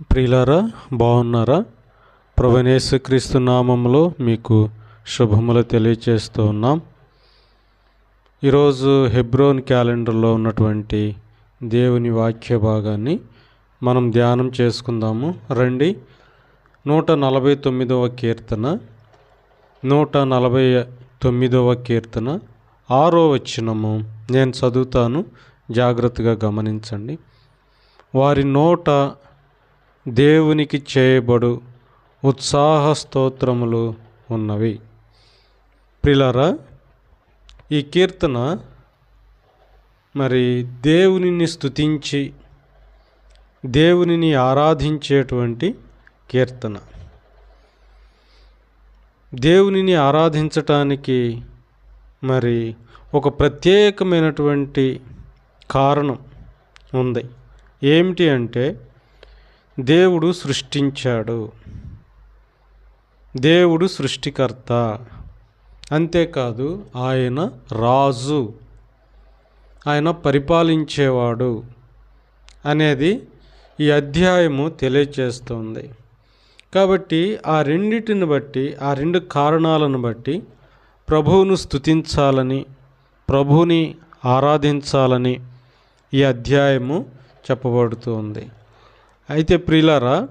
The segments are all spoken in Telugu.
ప్రియులారా బాగున్నారా? క్రీస్తు నామంలో మీకు శుభములు తెలియచేస్తూ ఉన్నాం. ఈరోజు హెబ్రోన్ క్యాలెండర్లో ఉన్నటువంటి దేవుని వాక్య భాగాన్ని మనం ధ్యానం చేసుకుందాము. రండి. నూట నలభై తొమ్మిదవ కీర్తన నూట నలభై తొమ్మిదవ కీర్తన ఆరో వచ్చినము నేను చదువుతాను. జాగ్రత్తగా గమనించండి. వారి నోట దేవునికి చేయబడు ఉత్సాహ స్తోత్రములు ఉన్నవి. ప్రిలరా ఈ కీర్తన మరి దేవునిని స్తుతించి దేవునిని ఆరాధించేటువంటి కీర్తన. దేవునిని ఆరాధించటానికి మరి ఒక ప్రత్యేకమైనటువంటి కారణం ఉంది. ఏమిటి అంటే దేవుడు సృష్టించాడు. దేవుడు సృష్టికర్త. అంతేకాదు ఆయన రాజు. ఆయన పరిపాలించేవాడు అనేది ఈ అధ్యాయము తెలియచేస్తుంది. కాబట్టి ఆ రెండింటిని బట్టి ఆ రెండు కారణాలను బట్టి ప్రభువును స్తుతించాలని ప్రభువుని ఆరాధించాలని ఈ అధ్యాయము చెప్పబడుతుంది. అయితే ప్రియులారా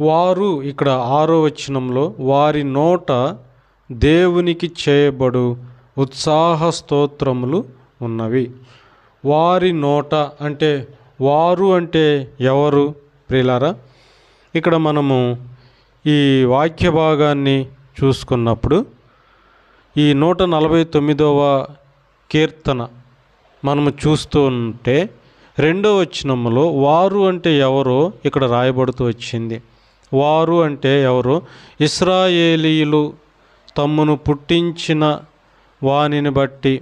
వారు ఇక్కడ ఆరో వచనంలో వారి నోట దేవునికి చేయబడు ఉత్సాహ స్తోత్రములు ఉన్నవి. వారి నోట అంటే వారు అంటే ఎవరు? ప్రియులారా ఇక్కడ మనము ఈ వాక్య భాగాన్ని చూసుకున్నప్పుడు ఈ నూట నలభై తొమ్మిదవ కీర్తన మనము చూస్తూ ఉంటే రెండో వచనములో వారు అంటే ఎవరో ఇక్కడ రాయబడుతూ వచ్చింది. వారు అంటే ఎవరు? ఇస్రాయేలీలు తమ్మును పుట్టించిన వానిని బట్టి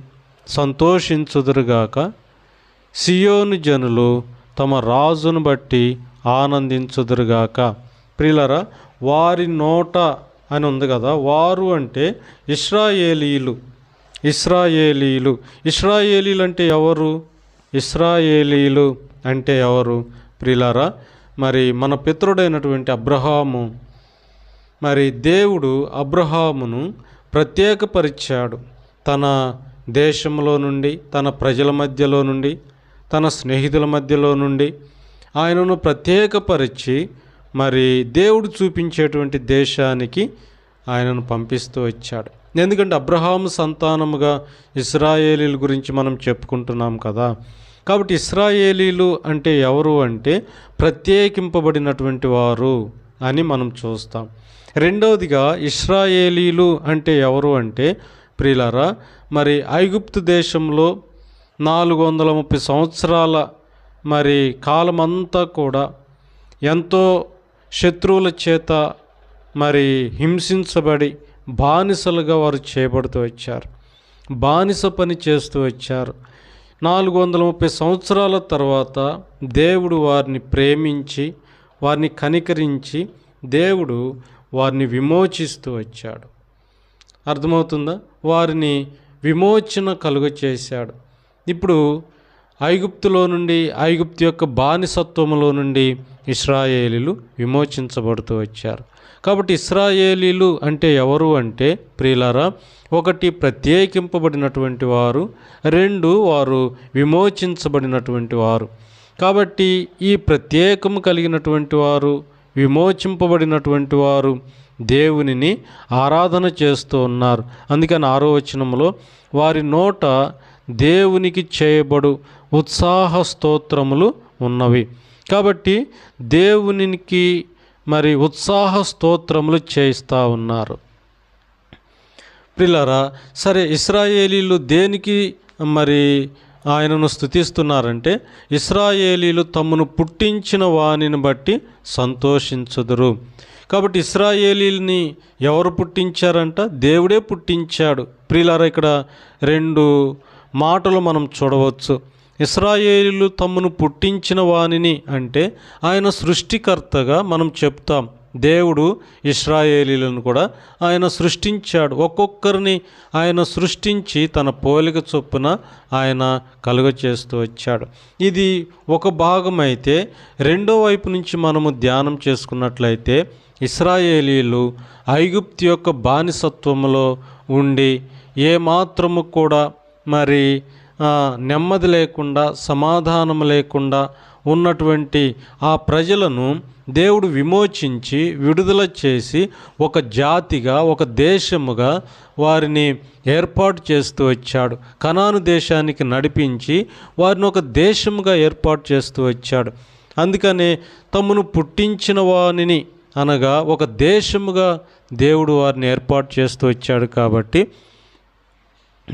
సంతోషించుదురుగాక సియోను జనులు తమ రాజును బట్టి ఆనందించుదురుగాక. ప్రిలరా వారి నోట అని ఉంది కదా వారు అంటే ఇస్రాయేలీలు ఇస్రాయేలీలు ఇస్రాయేలీలు అంటే ఎవరు? ఇస్రాయేలీలు అంటే ఎవరు? ప్రిలారా మరి మన పితృడైనటువంటి అబ్రహాము మరి దేవుడు అబ్రహామును ప్రత్యేకపరిచాడు తన దేశంలో నుండి తన ప్రజల మధ్యలో నుండి తన స్నేహితుల మధ్యలో నుండి. ఆయనను ప్రత్యేకపరిచి మరి దేవుడు చూపించేటువంటి దేశానికి ఆయనను పంపిస్తూ వచ్చాడు. ఎందుకంటే అబ్రహాము సంతానముగా ఇస్రాయేలీల గురించి మనం చెప్పుకుంటున్నాం కదా. కాబట్టి ఇస్రాయేలీలు అంటే ఎవరు అంటే ప్రత్యేకింపబడినటువంటి వారు అని మనం చూస్తాం. రెండవదిగా ఇస్రాయేలీలు అంటే ఎవరు అంటే ప్రియులారా మరి ఐగుప్తు దేశంలో నాలుగు వందల ముప్పై సంవత్సరాల మరి కాలమంతా కూడా ఎంతో శత్రువుల చేత మరి హింసించబడి బానిసలుగా వారు చేయబడుతూ వచ్చారు. బానిస పని చేస్తూ వచ్చారు. నాలుగు వందల ముప్పై సంవత్సరాల తర్వాత దేవుడు వారిని ప్రేమించి వారిని కనికరించి దేవుడు వారిని విమోచిస్తూ వచ్చాడు. అర్థమవుతుందా? వారిని విమోచన కలుగ చేశాడు ఇప్పుడు ఐగుప్తులో నుండి ఐగుప్తు యొక్క బానిసత్వములో నుండి ఇస్రాయేలీలు విమోచించబడుతూ వచ్చారు. కాబట్టి ఇస్రాయేలీలు అంటే ఎవరు అంటే ప్రియులారా ఒకటి ప్రత్యేకింపబడినటువంటి వారు రెండు వారు విమోచించబడినటువంటి వారు. కాబట్టి ఈ ప్రత్యేకము కలిగినటువంటి వారు విమోచింపబడినటువంటి వారు దేవునిని ఆరాధన చేస్తూ ఉన్నారు. అందుకని ఆరో వచనంలో వారి నోట దేవునికి చేయబడు ఉత్సాహ స్తోత్రములు ఉన్నవి. కాబట్టి దేవునికి మరి ఉత్సాహ స్తోత్రములు చేయిస్తూ ఉన్నారు. పిల్లరా సరే ఇస్రాయేలీలు దేనికి మరి ఆయనను స్థుతిస్తున్నారంటే ఇస్రాయేలీలు తమను పుట్టించిన వానిని బట్టి సంతోషించుదురు. కాబట్టి ఇస్రాయేలీని ఎవరు పుట్టించారంట? దేవుడే పుట్టించాడు. ప్రియులారా ఇక్కడ రెండు మాటలు మనం చూడవచ్చు. ఇస్రాయేలీలు తమను పుట్టించిన వానిని అంటే ఆయన సృష్టికర్తగా మనం చెప్తాం. దేవుడు ఇస్రాయేలీలను కూడా ఆయన సృష్టించాడు. ఒక్కొక్కరిని ఆయన సృష్టించి తన పోలిక చొప్పున ఆయన కలుగ చేస్తూ వచ్చాడు. ఇది ఒక భాగం అయితే రెండో వైపు నుంచి మనము ధ్యానం చేసుకున్నట్లయితే ఇస్రాయేలీలు ఐగుప్తు యొక్క బానిసత్వంలో ఉండి ఏమాత్రము కూడా మరి నెమ్మది లేకుండా సమాధానం లేకుండా ఉన్నటువంటి ఆ ప్రజలను దేవుడు విమోచించి విడుదల చేసి ఒక జాతిగా ఒక దేశముగా వారిని ఏర్పాటు చేస్తూ వచ్చాడు. కనాను దేశానికి నడిపించి వారిని ఒక దేశముగా ఏర్పాటు చేస్తూ వచ్చాడు. అందుకనే తమను పుట్టించిన వానిని అనగా ఒక దేశముగా దేవుడు వారిని ఏర్పాటు చేస్తూ వచ్చాడు కాబట్టి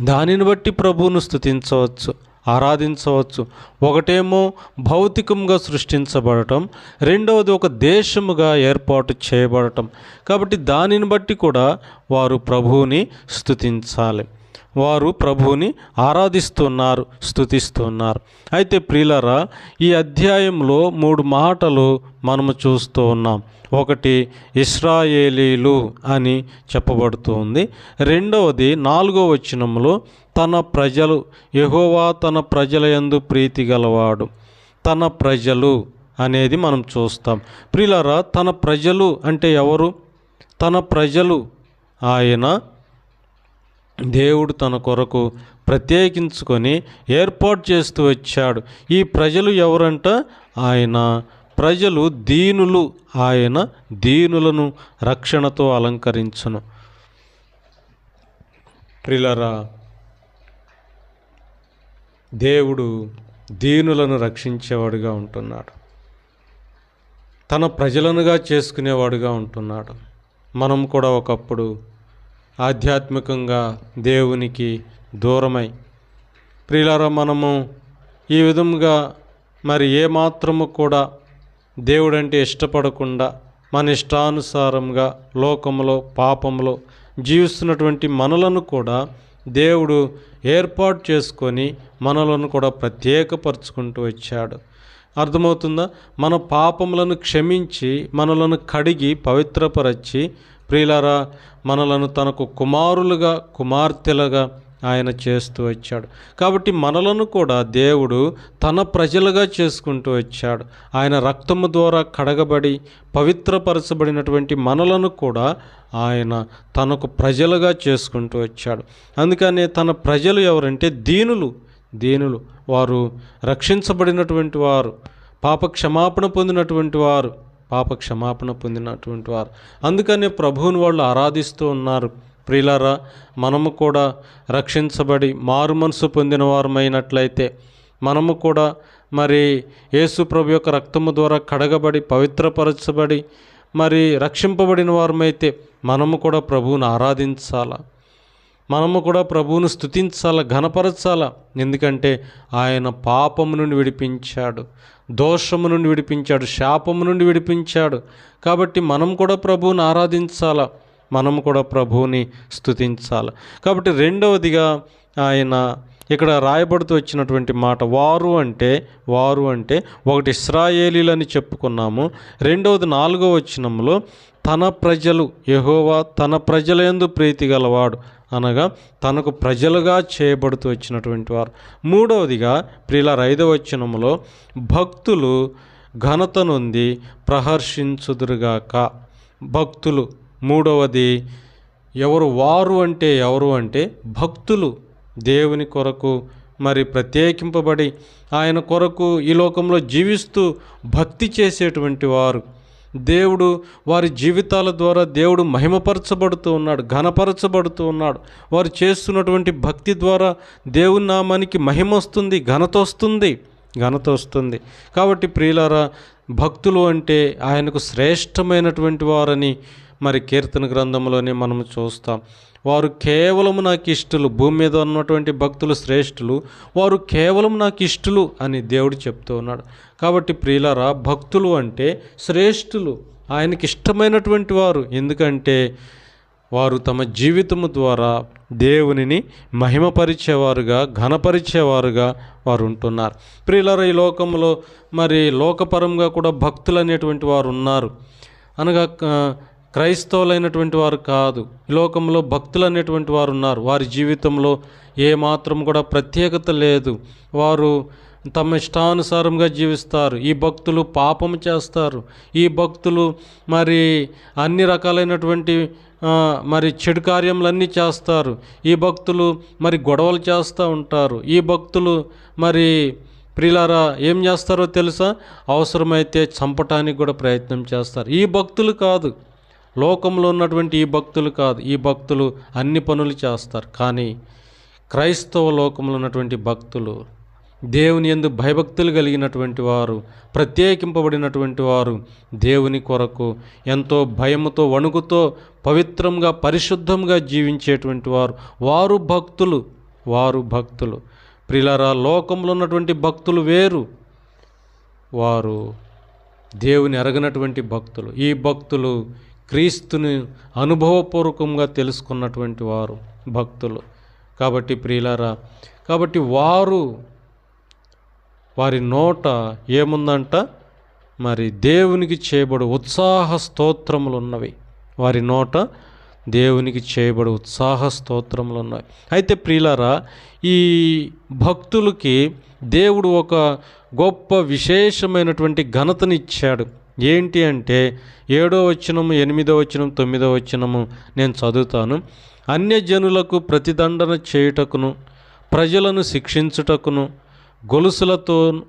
దానిని బట్టి ప్రభువును స్థుతించవచ్చు ఆరాధించవచ్చు. ఒకటేమో భౌతికంగా సృష్టించబడటం రెండవది ఒక దేశముగా ఏర్పాటు చేయబడటం. కాబట్టి దానిని బట్టి కూడా వారు ప్రభువుని స్థుతించాలి వారు ప్రభువుని ఆరాధిస్తున్నారు స్తుతిస్తున్నారు. అయితే ప్రియులరా ఈ అధ్యాయంలో మూడు మాటలు మనము చూస్తూ ఉన్నాం. ఒకటి ఇస్రాయేలీలు అని చెప్పబడుతుంది రెండవది నాలుగో వచనంలో తన ప్రజలు యహోవా తన ప్రజల యందు ప్రీతి గలవాడు. తన ప్రజలు అనేది మనం చూస్తాం. ప్రియులరా తన ప్రజలు అంటే ఎవరు? తన ప్రజలు ఆయన దేవుడు తన కొరకు ప్రత్యేకించుకొని ఏర్పాటు చేస్తూ వచ్చాడు. ఈ ప్రజలు ఎవరంట? ఆయన ప్రజలు దీనులు. ఆయన దీనులను రక్షణతో అలంకరించను. ప్రిలరా దేవుడు దీనులను రక్షించేవాడుగా ఉంటున్నాడు. తన ప్రజలనుగా చేసుకునేవాడుగా ఉంటున్నాడు. మనం కూడా ఒకప్పుడు ఆధ్యాత్మికంగా దేవునికి దూరమై. ప్రియులారా మనము ఈ విధంగా మరి ఏమాత్రము కూడా దేవుడంటే ఇష్టపడకుండా మన ఇష్టానుసారంగా లోకంలో పాపంలో జీవిస్తున్నటువంటి మనలను కూడా దేవుడు ఏర్పాటు చేసుకొని మనలను కూడా ప్రత్యేకపరుచుకుంటూ వచ్చాడు. అర్థమవుతుందా? మన పాపములను క్షమించి మనలను కడిగి పవిత్రపరచి ప్రియులారా మనలను తనకు కుమారులుగా కుమార్తెలుగా ఆయన చేస్తూ వచ్చాడు. కాబట్టి మనలను కూడా దేవుడు తన ప్రజలుగా చేసుకుంటూ వచ్చాడు. ఆయన రక్తము ద్వారా కడగబడి పవిత్రపరచబడినటువంటి మనలను కూడా ఆయన తనకు ప్రజలుగా చేసుకుంటూ వచ్చాడు. అందుకనే తన ప్రజలు ఎవరంటే దీనులు. దీనులు వారు రక్షించబడినటువంటి వారు పాప క్షమాపణ పొందినటువంటి వారు. పాప క్షమాపణ పొందినటువంటి వారు. అందుకనే ప్రభువుని వాళ్ళు ఆరాధిస్తూ ఉన్నారు. ప్రియులారా మనము కూడా రక్షించబడి మారు మనసు పొందిన వారమైనట్లయితే మనము కూడా మరి యేసు ప్రభు యొక్క రక్తము ద్వారా కడగబడి పవిత్రపరచబడి మరి రక్షింపబడిన వారమైతే మనము కూడా ప్రభువుని ఆరాధించాలా? మనము కూడా ప్రభువును స్థుతించాల ఘనపరచాల? ఎందుకంటే ఆయన పాపము నుండి విడిపించాడు దోషము నుండి విడిపించాడు శాపము నుండి విడిపించాడు. కాబట్టి మనం కూడా ప్రభువుని ఆరాధించాల? మనం కూడా ప్రభువుని స్థుతించాలి కాబట్టి రెండవదిగా ఆయన ఇక్కడ రాయబడుతూ వచ్చినటువంటి మాట వారు అంటే వారు అంటే ఒకటి ఇస్రాయేలీలని చెప్పుకున్నాము. రెండవది నాలుగో వచనంలో తన ప్రజలు యహోవా తన ప్రజలందు ప్రీతి గలవాడు. అనగా తనకు ప్రజలుగా చేయబడుతూ వచ్చినటువంటి వారు. మూడవదిగా ప్రియుల ఐదవ వచనంలో భక్తులు ఘనత నుండి ప్రహర్షించుదురుగాక. భక్తులు మూడవది ఎవరు వారు అంటే ఎవరు అంటే భక్తులు దేవుని కొరకు మరి ప్రత్యేకింపబడి ఆయన కొరకు ఈ లోకంలో జీవిస్తూ భక్తి చేసేటువంటి వారు. దేవుడు వారి జీవితాల ద్వారా దేవుడు మహిమపరచబడుతూ ఉన్నాడు ఘనపరచబడుతూ ఉన్నాడు. వారు చేస్తున్నటువంటి భక్తి ద్వారా దేవుని నామానికి మహిమ వస్తుంది ఘనత వస్తుంది ఘనత వస్తుంది. కాబట్టి ప్రియులారా భక్తులు అంటే ఆయనకు శ్రేష్టమైనటువంటి వారని మరి కీర్తన గ్రంథంలోనే మనం చూస్తాం. వారు కేవలం నాకు ఇష్టలు భూమి మీద ఉన్నటువంటి భక్తులు శ్రేష్ఠులు వారు కేవలం నాకు ఇష్టలు అని దేవుడు చెప్తూ ఉన్నాడు. కాబట్టి ప్రియులరా భక్తులు అంటే శ్రేష్ఠులు ఆయనకి ఇష్టమైనటువంటి వారు. ఎందుకంటే వారు తమ జీవితము ద్వారా దేవునిని మహిమపరిచేవారుగా ఘనపరిచేవారుగా వారు ఉంటున్నారు. ప్రియులర ఈ లోకంలో మరి లోకపరంగా కూడా భక్తులు అనేటువంటి వారు ఉన్నారు. అనగా క్రైస్తవులైనటువంటి వారు కాదు. ఈ లోకంలో భక్తులు అనేటువంటి వారు ఉన్నారు. వారి జీవితంలో ఏమాత్రం కూడా ప్రత్యేకత లేదు. వారు తమ ఇష్టానుసారంగా జీవిస్తారు. ఈ భక్తులు పాపం చేస్తారు. ఈ భక్తులు మరి అన్ని రకాలైనటువంటి మరి చెడు కార్యములన్నీ చేస్తారు. ఈ భక్తులు మరి గొడవలు చేస్తూ ఉంటారు. ఈ భక్తులు మరి ప్రియులారా ఏం చేస్తారో తెలుసా? అవసరమైతే చంపటానికి కూడా ప్రయత్నం చేస్తారు. ఈ భక్తులు కాదు. లోకంలో ఉన్నటువంటి ఈ భక్తులు కాదు ఈ భక్తులు అన్ని పనులు చేస్తారు. కానీ క్రైస్తవ లోకంలో ఉన్నటువంటి భక్తులు దేవుని ఎందు భయభక్తులు కలిగినటువంటి వారు ప్రత్యేకింపబడినటువంటి వారు దేవుని కొరకు ఎంతో భయముతో వణుకుతో పవిత్రంగా పరిశుద్ధంగా జీవించేటువంటి వారు వారు భక్తులు వారు భక్తులు. ప్రిలరా లోకంలో ఉన్నటువంటి భక్తులు వేరు. వారు దేవుని ఎరగనటువంటి భక్తులు. ఈ భక్తులు క్రీస్తుని అనుభవపూర్వకంగా తెలుసుకున్నటువంటి వారు భక్తులు. కాబట్టి ప్రియులారా కాబట్టి వారు వారి నోట ఏముందంట? మరి దేవునికి చేయబడు ఉత్సాహ స్తోత్రములు ఉన్నవి వారి నోట దేవునికి చేయబడు ఉత్సాహ స్తోత్రములు ఉన్నాయి అయితే ప్రియులారా ఈ భక్తులకి దేవుడు ఒక గొప్ప విశేషమైనటువంటి ఘనతనిచ్చాడు. ఏంటి అంటే ఏడో వచనము ఎనిమిదో వచనం తొమ్మిదో వచనము నేను చదువుతాను. అన్యజనులకు ప్రతిదండన చేయుటకును ప్రజలను శిక్షించుటకును గొలుసులతో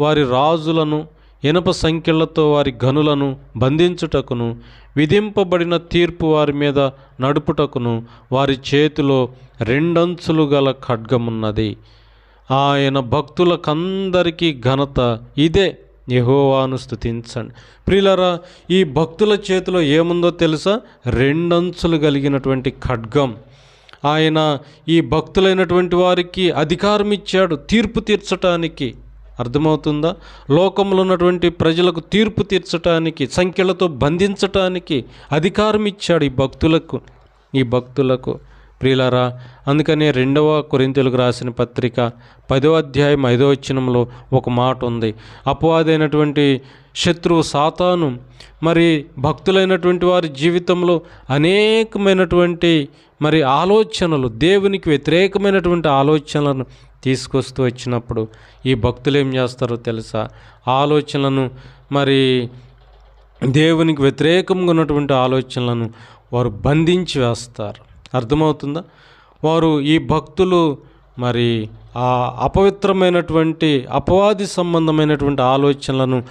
వారి రాజులను ఇనప సంఖ్యలతో వారి గనులను బంధించుటకును విధింపబడిన తీర్పు వారి మీద నడుపుటకును వారి చేతిలో రెండంచులు గల ఖడ్గమున్నది. ఆయన భక్తులకందరికీ ఘనత ఇదే. యహోవాను స్థుతించండి ప్రియులరా ఈ భక్తుల చేతిలో ఏముందో తెలుసా? రెండంచులు కలిగినటువంటి ఖడ్గం. ఆయన ఈ భక్తులైనటువంటి వారికి అధికారం ఇచ్చాడు తీర్పు తీర్చటానికి. అర్థమవుతుందా? లోకంలో ఉన్నటువంటి ప్రజలకు తీర్పు తీర్చటానికి సంఖ్యలతో బంధించటానికి అధికారం ఇచ్చాడు ఈ భక్తులకు. ఈ భక్తులకు ప్రియులారా అందుకనే రెండవ కొరింతలకు రాసిన పత్రిక పదో అధ్యాయం ఐదో వచ్చినంలో ఒక మాట ఉంది. అపవాదైనటువంటి శత్రువు సాతాను మరి భక్తులైనటువంటి వారి జీవితంలో అనేకమైనటువంటి మరి ఆలోచనలు దేవునికి వ్యతిరేకమైనటువంటి ఆలోచనలను తీసుకొస్తూ వచ్చినప్పుడు ఈ భక్తులు ఏం చేస్తారో తెలుసా? ఆలోచనలను మరి దేవునికి వ్యతిరేకంగా ఉన్నటువంటి ఆలోచనలను వారు బంధించి వేస్తారు. అర్థమవుతుందా? వారు ఈ భక్తులు మరి ఆ అపవిత్రమైనటువంటి అపవాది సంబంధమైనటువంటి ఆలోచనలను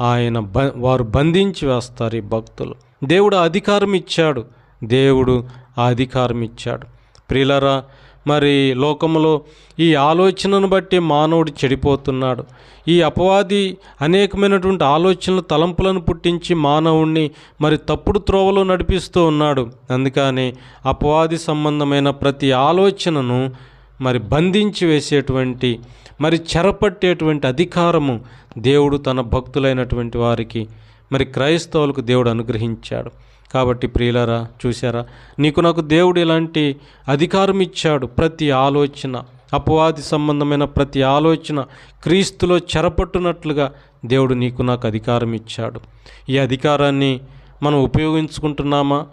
ఆయన బ వారు బంధించి వేస్తారు ఈ భక్తులు. దేవుడు అధికారం ఇచ్చాడు దేవుడు ఆ అధికారం ఇచ్చాడు ప్రియులరా మరి లోకంలో ఈ ఆలోచనను బట్టి మానవుడు చెడిపోతున్నాడు. ఈ అపవాది అనేకమైనటువంటి ఆలోచనలు తలంపులను పుట్టించి మానవుణ్ణి మరి తప్పుడు త్రోవలో నడిపిస్తూ ఉన్నాడు. అందుకని అపవాది సంబంధమైన ప్రతి ఆలోచనను మరి బంధించి వేసేటువంటి మరి చెరపట్టేటువంటి అధికారము దేవుడు తన భక్తులైనటువంటి వారికి మరి క్రైస్తవులకు దేవుడు అనుగ్రహించాడు. కాబట్టి ప్రియులరా చూసారా నీకు నాకు దేవుడు ఇలాంటి అధికారం ఇచ్చాడు. ప్రతి ఆలోచన అపవాది సంబంధమైన ప్రతి ఆలోచన క్రీస్తులో చెరపట్టునట్లుగా దేవుడు నీకు నాకు అధికారం ఇచ్చాడు. ఈ అధికారాన్ని మనం ఉపయోగించుకుంటున్నామా?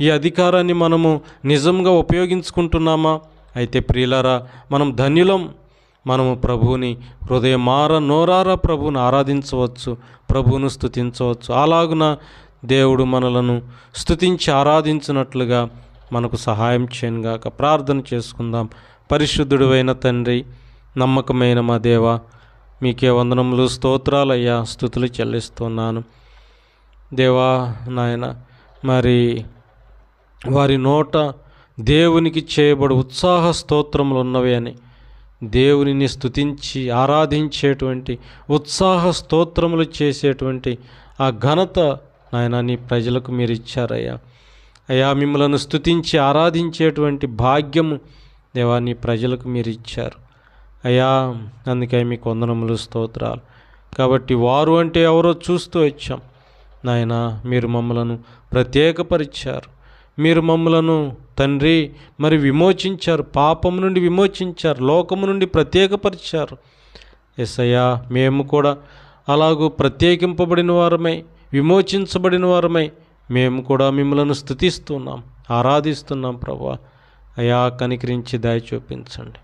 ఈ అధికారాన్ని మనము నిజంగా ఉపయోగించుకుంటున్నామా? అయితే ప్రియులరా మనం ధన్యులం. మనము ప్రభువుని హృదయమార నోరార ప్రభువుని ఆరాధించవచ్చు ప్రభువును స్తుతించవచ్చు. అలాగున దేవుడు మనలను స్తుతించి ఆరాధించినట్లుగా మనకు సహాయం చేయనుగాక ప్రార్థన చేసుకుందాం. పరిశుద్ధుడువైన తండ్రి నమ్మకమైన మా దేవ మీకే వందనములు స్తోత్రాలయ్యా స్థుతులు చెల్లిస్తున్నాను. దేవా నాయన మరి వారి నోట దేవునికి చేయబడు ఉత్సాహ స్తోత్రములు ఉన్నవి అని దేవునిని స్థుతించి ఆరాధించేటువంటి ఉత్సాహ స్తోత్రములు చేసేటువంటి ఆ ఘనత నాయన నీ ప్రజలకు మీరు ఇచ్చారయ్యా. అయ్యా మిమ్మలను స్తుతించి ఆరాధించేటువంటి భాగ్యము దేవా నీ ప్రజలకు మీరు ఇచ్చారు. అయ్యా అందుకే మీకు వందనములు స్తోత్రాలు. కాబట్టి వారు అంటే ఎవరో చూస్తూ వచ్చాం. నాయన మీరు మమ్మలను ప్రత్యేకపరిచారు. మీరు మమ్మలను తండ్రి మరి విమోచించారు పాపం నుండి విమోచించారు లోకము నుండి ప్రత్యేకపరిచారు. ఎస్సయ్యా మేము కూడా అలాగూ ప్రత్యేకింపబడిన వారమై విమోచించబడిన వారమై మేము కూడా మిమ్మలను స్థుతిస్తున్నాం ఆరాధిస్తున్నాం ప్రభా. అయా కనికరించి దయ చూపించండి.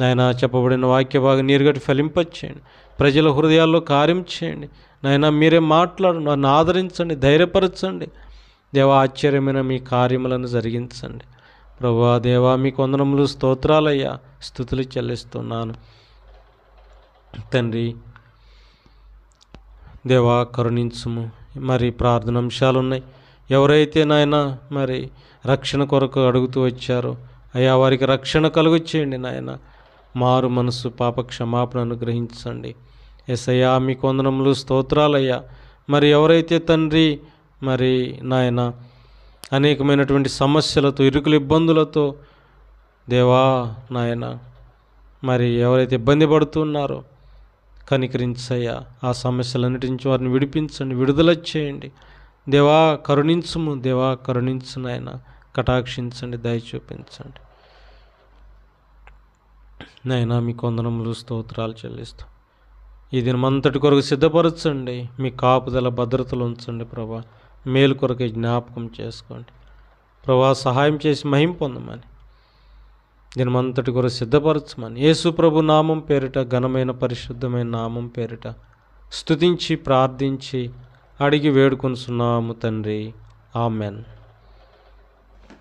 నాయన చెప్పబడిన వాక్య భాగం నీరుగట్టి ఫలింపచేయండి. ప్రజల హృదయాల్లో కార్యం చేయండి. నాయన మీరే మాట్లాడండి నన్ను ఆదరించండి ధైర్యపరచండి. దేవా ఆశ్చర్యమైన మీ కార్యములను జరిగించండి. ప్రభా దేవా మీ కొందనములు స్తోత్రాలయ్యా స్థుతులు చెల్లిస్తున్నాను. తండ్రి దేవా కరుణించుము. మరి ప్రార్థన అంశాలు ఉన్నాయి ఎవరైతే నాయన మరి రక్షణ కొరకు అడుగుతూ వచ్చారో అయ్యా వారికి రక్షణ కలుగు చేయండి నాయన. మారు మనసు పాప క్షమాపణ అనుగ్రహించండి. ఎసయ్యా మీ కొందనములు స్తోత్రాలయ్యా. మరి ఎవరైతే తండ్రి మరి నాయన అనేకమైనటువంటి సమస్యలతో ఇరుకుల ఇబ్బందులతో దేవా నాయన మరి ఎవరైతే ఇబ్బంది పడుతున్నారో కనికరించయ్యా. ఆ సమస్యలన్నిటి నుంచి వారిని విడిపించండి విడుదల చేయండి. దేవా కరుణించుము దేవా కరుణించు నాయన కటాక్షించండి దయ చూపించండి. నాయనా మీ కొందనములు స్తోత్రాలు చెల్లిస్తాం. ఈ దినమంతటి కొరకు సిద్ధపరచండి మీ కాపుదల భద్రతలు ఉంచండి ప్రభా. మేలు కొరకే జ్ఞాపకం చేసుకోండి. ప్రభా సహాయం చేసి మహిం పొందమని. దినమంతటి కొరకు సిద్ధపరచమని. యేసు ప్రభు నామం పేరిట ఘనమైన పరిశుద్ధమైన నామం పేరిట స్తుతించి ప్రార్థించి అడిగి వేడుకొనుచున్నాము తండ్రి. ఆమెన్.